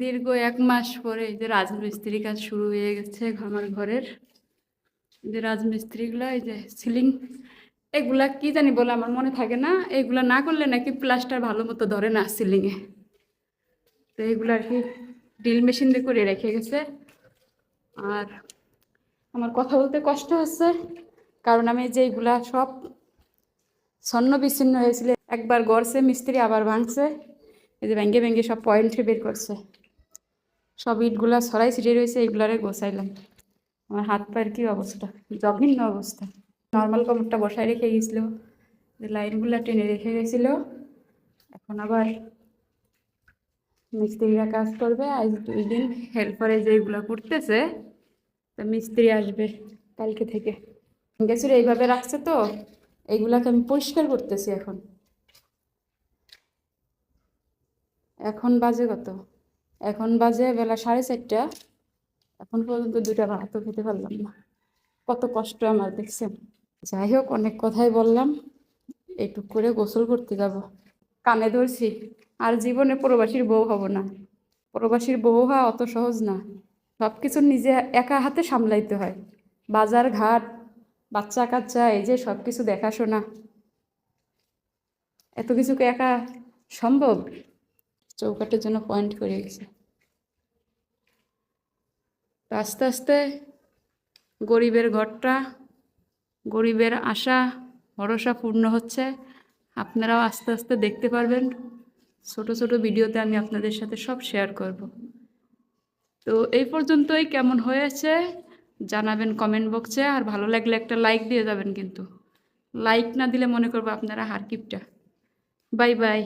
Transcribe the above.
দীর্ঘ এক মাস পরে এই যে রাজমিস্ত্রি কাজ শুরু হয়ে গেছে আমার ঘরের। যে রাজমিস্ত্রিগুলা, এই যে সিলিং, এগুলা কি জানি বলে আমার মনে থাকে না। এগুলা না করলে নাকি প্লাস্টার ভালো মতো ধরে না সিলিংয়ে তো এগুলো আর কি ড্রিল মেশিন দিয়ে করে রেখে গেছে। আর আমার কথা বলতে কষ্ট হচ্ছে, কারণ আমি যেগুলা সব ছন্ন বিচ্ছিন্ন হয়েছিল, একবার গড়ছে, মিস্ত্রি আবার ভাঙছে। এই যে ব্যাঙ্গে ব্যাঙ্গে সব পয়েন্টে বের করছে। সব ইটগুলা ছড়াই ছিটিয়ে রয়েছে, এইগুলারে গোছাইলাম। আমার হাত পায়ের কী অবস্থা? জঘন্য অবস্থা। নর্মাল কাপড়টা বসায় রেখে গেছিল। যে লাইনগুলো টেনে রেখে গেছিল। এখন আবার মিস্ত্রিরা কাজ করবে। আজ দুই দিন হেল্পারে যেগুলো করতেছে, তো মিস্ত্রি আসবে কালকে থেকে। গেছিল এইভাবে রাখছে তো। এইগুলাকে আমি পরিষ্কার করতেছি এখন। এখন বাজে কত? এখন বাজে বেলা সাড়ে চারটা। এখন পর্যন্ত দুটা ভাতও খেতে পারলাম না। কত কষ্ট আমার, দেখছেন? যাই হোক, অনেক কথাই বললাম। এইটুক করে গোসল করতে যাব। কানে ধরছি, আর জীবনে প্রবাসীর বউ হব না। প্রবাসীর বউ হওয়া অত সহজ না। সব কিছু নিজে একা হাতে সামলাইতে হয়। বাজার ঘাট, বাচ্চা কাচ্চা, এই যে সব কিছু দেখাশোনা। এত কিছুকে একা সম্ভব? চৌকাটের জন্য পয়েন্ট করে গেছে আস্তে আস্তে গরিবের ঘরটা, গরিবের আশা, ভরসা পূর্ণ হচ্ছে। আপনারাও আস্তে আস্তে দেখতে পারবেন। ছোট ছোট ভিডিওতে আমি আপনাদের সাথে সব শেয়ার করব। তো এই পর্যন্তই কেমন হয়েছে জানাবেন কমেন্ট বক্সে আর ভালো লাগলে একটা লাইক দিয়ে যাবেন কিন্তু। লাইক না দিলে মনে করব আপনারা হারকিপটা। Bye bye